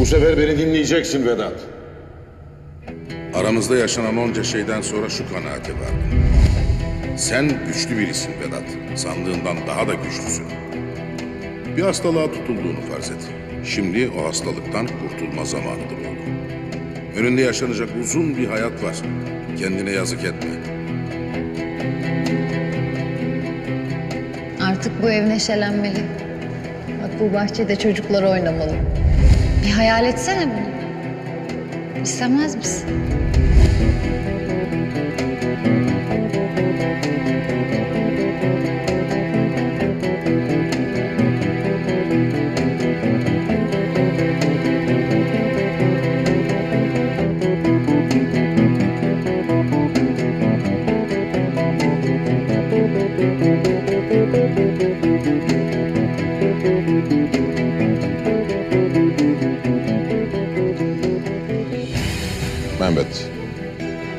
Bu sefer beni dinleyeceksin Vedat. Aramızda yaşanan onca şeyden sonra şu kanaate vardım. Sen güçlü birisin Vedat. Sandığından daha da güçlüsün. Bir hastalığa tutulduğunu farz et. Şimdi o hastalıktan kurtulma zamanıdır oğlum. Önünde yaşanacak uzun bir hayat var. Kendine yazık etme. Artık bu ev neşelenmeli. Bak bu bahçede çocuklar oynamalı. Bir hayal etsene bunu. İstemez misin? Mehmet,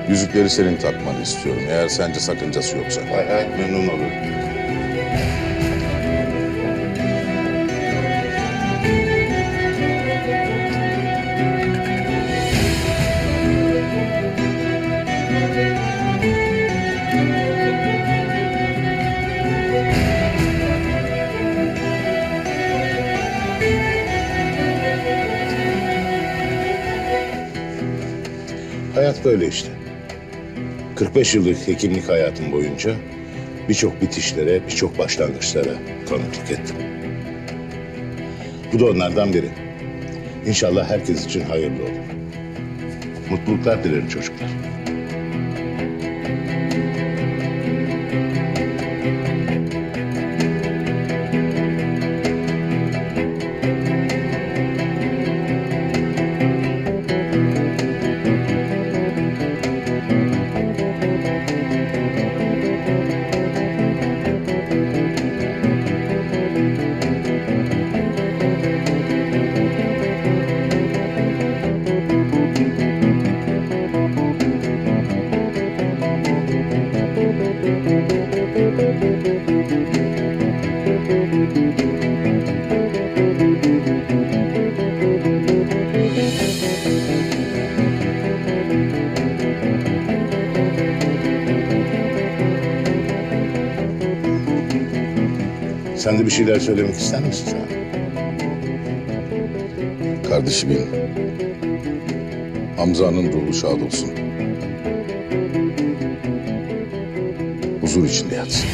yüzükleri senin takmanı istiyorum. Eğer sence sakıncası yoksa. Hay memnun olurum. Hayat böyle işte. 45 yıllık hekimlik hayatım boyunca birçok bitişlere, birçok başlangıçlara tanıklık ettim. Bu da onlardan biri. İnşallah herkes için hayırlı olur. Mutluluklar dilerim çocuklar. Sen de bir şeyler söylemek ister misin sen? Kardeşimin, Hamza'nın ruhu şad olsun. Huzur içinde yatsın.